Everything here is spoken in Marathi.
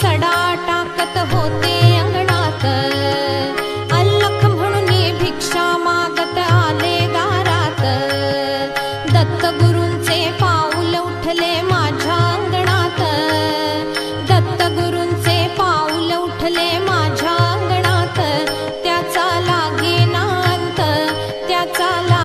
सडा टाकत होते अंगणात. अल्लख म्हणून भिक्षा मागत आले दत्त दत्तगुरु